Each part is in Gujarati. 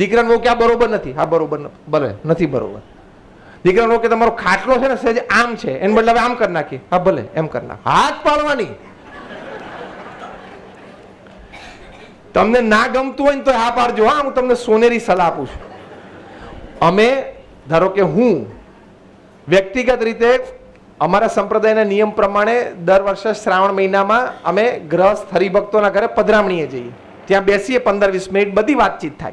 દીકરાને બહુ કે આ બરોબર નથી? હા, બરોબર ભલે, નથી બરોબર. દીકરાનો કે તમારો ખાટલો છે ને, સહેજ આમ છે, એને બદલે આમ કરી નાખીએ. હા, ભલે, એમ કરી નાખ હાથ પાડવાની. તમને ના ગમતું હોય ને તો હા પાડજો. હા, હું તમને સોનેરી સલાહ આપું છું. અમે, ધારો કે હું, વ્યક્તિગત રીતે અમારા સંપ્રદાયના નિયમ પ્રમાણે દર વર્ષે શ્રાવણ મહિનામાં અમે ગ્રહસ્થ હરિભક્તોના ઘરે પધરામણીએ જઈએ. ત્યાં બેસીએ પંદર વીસ મિનિટ, બધી વાતચીત થાય.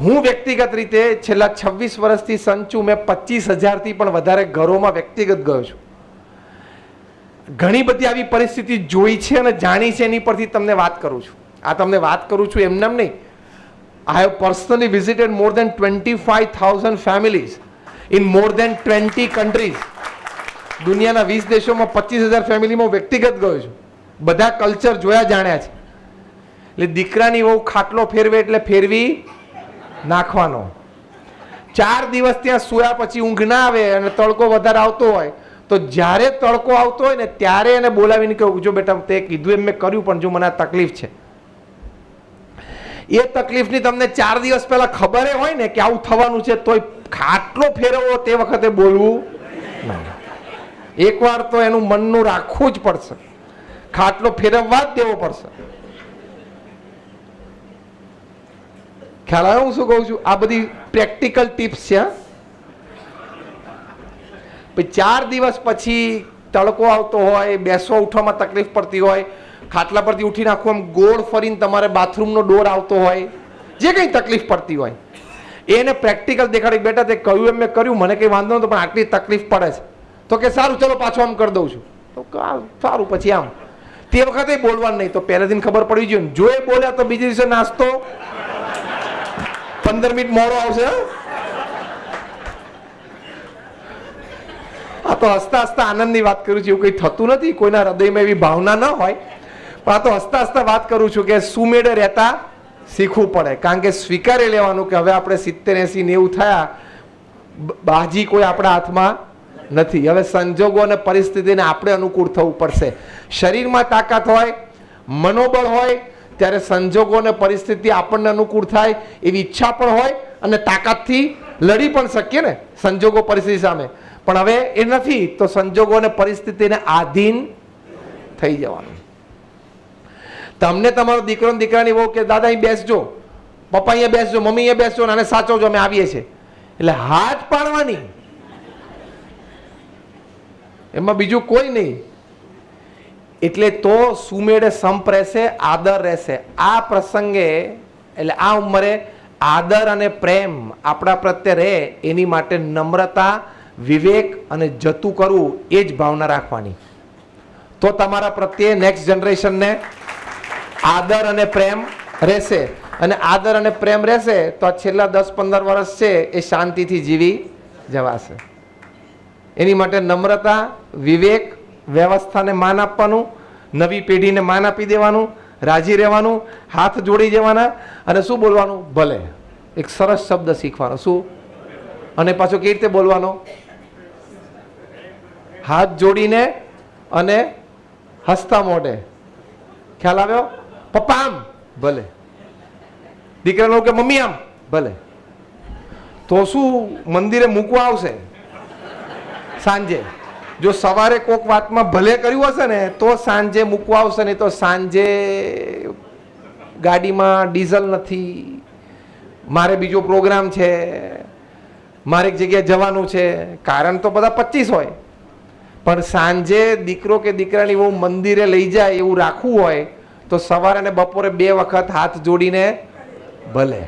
હું વ્યક્તિગત રીતે છેલ્લા છવ્વીસ વર્ષથી સંચું મેં પચીસ હજારથી પણ વધારે ઘરોમાં વ્યક્તિગત ગયો છું. ઘણી બધી આવી પરિસ્થિતિ જોઈ છે અને જાણી છે એની પરથી તમને વાત કરું છું. આ તમને વાત કરું છું એમને નહીં. I have personally visited more than twenty five thousand families in more than twenty countries દુનિયાના વીસ દેશોમાં પચીસ હજાર ફેમિલીમાં વ્યક્તિગત ગયો છું. બધા કલ્ચર જોયા જાણ્યા છે. એટલે દીકરાની બહુ ખાટલો ફેરવે એટલે ફેરવી નાખવાનો. ચાર દિવસ ત્યાં સૂયા પછી ઊંઘ ના આવે અને તડકો વધારે આવતો હોય, તો જ્યારે તડકો આવતો હોય ને ત્યારે એને બોલાવીને કહું જો બેટા તે કીધું એમ મેં કર્યું, પણ જો મને આ તકલીફ છે. એ તકલીફની તમને ચાર દિવસ પહેલા ખબર હોય ને કે આવું થવાનું છે, તોય ખાટલો ફેરવવો તે વખતે બોલવું એકવાર તો એનું મનનું રાખવું જ પડશે. ખાટલો ફેરવવા જ દેવો પડશે. ખ્યાલ હું શું કહું છું? આ બધી પ્રેક્ટિકલ ટિપ્સ છે પછી ચાર દિવસ પછી તડકો આવતો હોય, બેસવા ઉઠવામાં તકલીફ પડતી હોય, ખાટલા પરથી ઉઠી નાખવું આમ ગોળ ફરીને તમારે બાથરૂમનો ડોર આવતો હોય, જે કંઈ તકલીફ પડતી હોય. એને પ્રેક્ટિકલ દેખાડી બેટા, તે કહ્યું એમ મેં કર્યું, મને કંઈ વાંધો નતો પણ આટલી તકલીફ પડે છે. તો કે સારું, ચલો પાછું આમ કરી દઉં છું. તો સારું, પછી આમ. તે વખતે બોલવાનું નહીં, તો પહેલેથી ખબર પડી જોઈએ. જો એ બોલ્યા તો બીજે દિવસે નાસ્તો પંદર મિનિટ મોડો આવશે આ તો હસતા હસતા આનંદની વાત કરું છું, એવું કંઈ થતું નથી, કોઈના હૃદયમાં એવી ભાવના ન હોય. પણ આ તો હસતા હસતા વાત કરું છું કે સુમેળે રહેતા શીખવું પડે. કારણ કે સ્વીકારી લેવાનું કે હવે આપણે સિત્તેર એસી નેવું થયા બાજી કોઈ આપણા હાથમાં નથી. હવે સંજોગો અને પરિસ્થિતિને આપણે અનુકૂળ થવું પડશે. શરીરમાં તાકાત હોય, મનોબળ હોય ત્યારે સંજોગો અને પરિસ્થિતિ આપણને અનુકૂળ થાય એવી ઈચ્છા પણ હોય અને તાકાતથી લડી પણ શકીએ ને સંજોગો પરિસ્થિતિ સામે. પણ હવે એ નથી, તો સંજોગો અને પરિસ્થિતિને આધીન થઈ જવાનું. તમને તમારો દીકરો દીકરાની બહુ કે, દાદા, અહીં બેસજો. પપ્પા અહીંયા બેસજો, મમ્મી અહીંયા બેસજો અને સાચો સાચવજો, અમે આવીએ છીએ. એટલે હાથ પાડવાની. એમાં બીજું કોઈ નહીં. એટલે તો સુમેળે સંપ રહેશે આદર રહેશે. આ પ્રસંગે, એટલે આ ઉંમરે આદર અને પ્રેમ આપણા પ્રત્યે રહે, એની માટે નમ્રતા, વિવેક અને જતું કરવું એ જ ભાવના રાખવાની. તો તમારા પ્રત્યે નેક્સ્ટ જનરેશનને આદર અને પ્રેમ રહેશે. અને આદર અને પ્રેમ રહેશે તો આ છેલ્લા દસ પંદર વર્ષ છે, એ શાંતિથી જીવી જવાશે. એની માટે નમ્રતા, વિવેક વ્યવસ્થાને માન આપવાનું, નવી પેઢીને માન આપી દેવાનું, રાજી રહેવાનું, હાથ જોડી જવાના અને શું બોલવાનું? ભલે. એક સરસ શબ્દ શીખવાનો. શું? અને પાછો કેવી રીતે બોલવાનો? હાથ જોડીને અને હસતા મોઢે. ખ્યાલ આવ્યો? પપ્પા આમ. ભલે. દીકરાનું કે, મમ્મી આમ. ભલે. તો શું મંદિરે મૂકવા આવશે? સાંજે. જો સવારે કોક વાતમાં ભલે કર્યું હશે ને, તો સાંજે મૂકવા આવશે, નહીં તો સાંજે ગાડીમાં ડીઝલ નથી. મારે બીજો પ્રોગ્રામ છે, મારે એક જગ્યાએ જવાનું છે. કારણ તો બધા પચીસ હોય. પણ સાંજે દીકરો કે દીકરાની બહુ મંદિરે લઈ જાય એવું રાખવું હોય, તો સવારે અને બપોરે બે વખત હાથ જોડીને ભલે.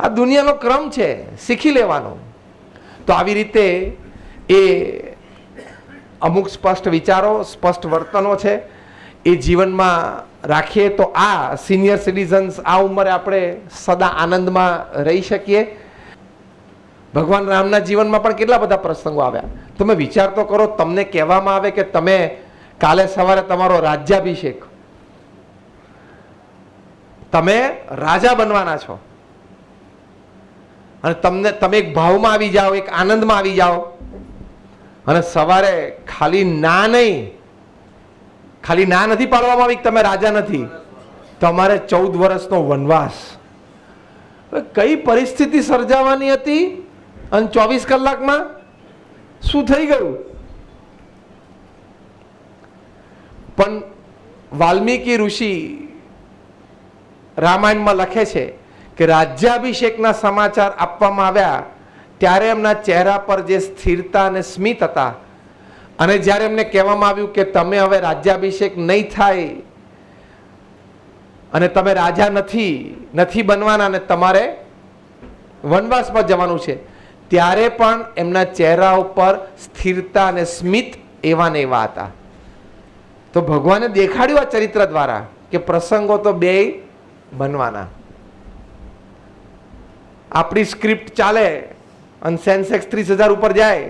આ દુનિયાનો ક્રમ છે, શીખી લેવાનો. તો આવી રીતે એ અમુક સ્પષ્ટ વિચારો, સ્પષ્ટ વર્તનો છે. એ જીવનમાં રાખીએ તો આ સિનિયર સિટીઝન્સ આ ઉંમરે આપણે સદા આનંદમાં રહી શકીએ. ભગવાન રામના જીવનમાં પણ કેટલા બધા પ્રસંગો આવ્યા. તમે વિચાર તો કરો, તમને કહેવામાં આવે કે તમે કાલે સવારે તમારો રાજ્યાભિષેક. તમે રાજા બનવાના છો. અને તમને, તમે એક ભાવમાં આવી જાઓ, એક આનંદમાં આવી જાઓ. અને સવારે ખાલી ના નહીં, ખાલી ના નથી પાડવામાં આવી તમે રાજા નથી, તમારે ચૌદ વર્ષનો વનવાસ. કઈ પરિસ્થિતિ સર્જાવાની હતી અને ચોવીસ કલાકમાં? શું થઈ ગયું? પણ વાલ્મીકી ઋષિ રામાયણમાં લખે છે કે રાજ્યાભિષેકના સમાચાર આપવામાં આવ્યા ત્યારે એમના ચહેરા પર જે સ્થિરતા અને સ્મિત હતા, અને જ્યારે એમને કહેવામાં આવ્યું કે તમે હવે રાજ્યાભિષેક નહીં થાય, અને તમે રાજા નથી નથી બનવાના અને તમારે વનવાસ પર જવાનું છે, ત્યારે પણ એમના ચહેરા ઉપર સ્થિરતા અને સ્મિત એવા ને એવા હતા. તો ભગવાને દેખાડ્યું આ ચરિત્ર દ્વારા કે પ્રસંગો તો બે બનવાના. આપણી સ્ક્રિપ્ટ ચાલે અને સેન્સેક્સ ત્રીસ હજાર ઉપર જાય.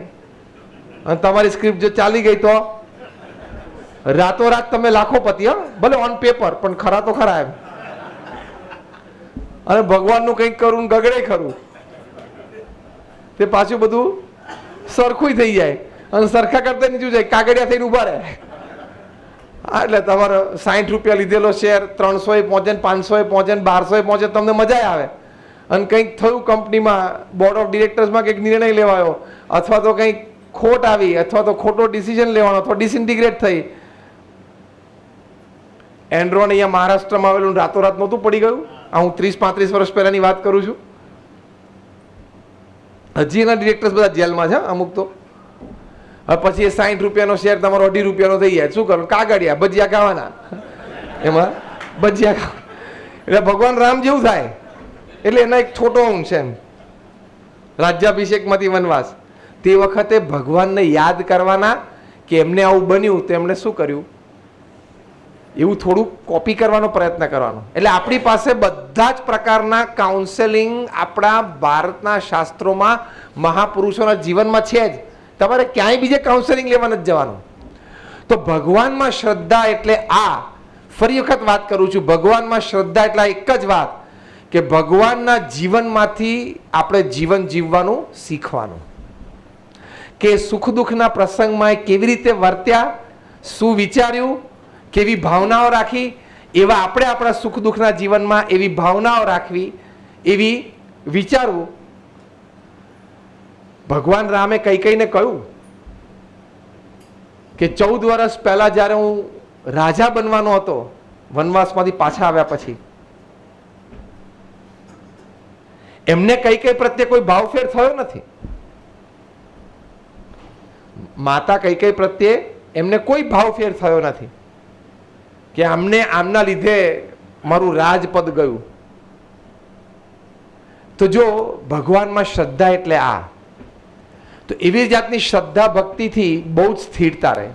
અને તમારી સ્ક્રિપ્ટ જો ચાલી ગઈ તો? રાતોરાત તમે લાખોપતિ હા. ભલે ઓન પેપર પણ ખરા તો ખરા એમ. અને ભગવાનનું કંઈક કરું ગગડે ખરું. તે પાછું બધું સરખું થઈ જાય. અને સરખા કરતા નીચું જાય કાગડિયા થઈને ઊભા રહે. હા, એટલે તમારો સાઠ રૂપિયા લીધેલો શેર ત્રણસો એ પહોંચે ને પાંચસો એ પહોંચે ને બારસો એ પહોંચે તમને મજા આવે. અને કંઈક થયું કંપનીમાં બોર્ડ ઓફ ડિરેક્ટર્સમાં કંઈક નિર્ણય લેવાયો, અથવા તો કંઈક ખોટ આવી, અથવા તો ખોટો ડિસિઝન લેવાનો, અથવા ડિસઇન્ટિગ્રેટ થઈ. એન્ડ્રોન અહીંયા મહારાષ્ટ્રમાં આવેલું રાતોરાત નહોતું પડી ગયું. આ હું ત્રીસ પાંત્રીસ વર્ષ પહેલાની વાત કરું છું. હજી એના ડિરેક્ટર્સ બધા જેલમાં છે અમુક તો. હવે પછી એ સાઠ રૂપિયાનો શેર તમારો અઢી રૂપિયાનો થઈ જાય. શું કરવું કાગળિયા, ભજીયા ખાવાના. એમાં ભજીયા ખાવા એટલે ભગવાન રામ જેવું થાય. એટલે એના એક છોટો અંશ એમ. રાજ્યાભિષેકમાંથી વનવાસ. તે વખતે ભગવાનને યાદ કરવાના કે એમને આવું બન્યું, તો એમણે શું કર્યું? એવું થોડું કોપી કરવાનો પ્રયત્ન કરવાનો. એટલે આપણી પાસે બધા જ પ્રકારના કાઉન્સેલિંગ આપણા ભારતના શાસ્ત્રોમાં મહાપુરુષોના જીવનમાં છે જ. તમારે ક્યાંય બીજે કાઉન્સેલિંગ લેવા નથી જવાનું. તો ભગવાનમાં શ્રદ્ધા એટલે આ. ફરી વખત વાત કરું છું. ભગવાનમાં શ્રદ્ધા એટલે એક જ વાત. કે ભગવાનના જીવનમાંથી આપણે જીવન જીવવાનું શીખવાનું. કે સુખ દુઃખના પ્રસંગમાં એ કેવી રીતે વર્ત્યા, શું વિચાર્યું, કેવી ભાવનાઓ રાખી, એવા આપણે આપણા સુખ દુઃખના જીવનમાં એવી ભાવનાઓ રાખવી, એવી વિચારવું. ભગવાન રામે કઈ કઈને કહ્યું કે ચૌદ વર્ષ પહેલા જ્યારે હું રાજા બનવાનો હતો, વનવાસમાંથી પાછા આવ્યા પછી એમને કઈ કઈ પ્રત્યે કોઈ ભાવફેર થયો નથી. માતા કઈ કઈ પ્રત્યે એમને કોઈ ભાવફેર થયો નથી કે આમને આમના લીધે મારું રાજપદ ગયું. તો જો ભગવાનમાં શ્રદ્ધા એટલે આ, તો એવી જાતની શ્રદ્ધા ભક્તિથી બહુ જ સ્થિરતા રહે.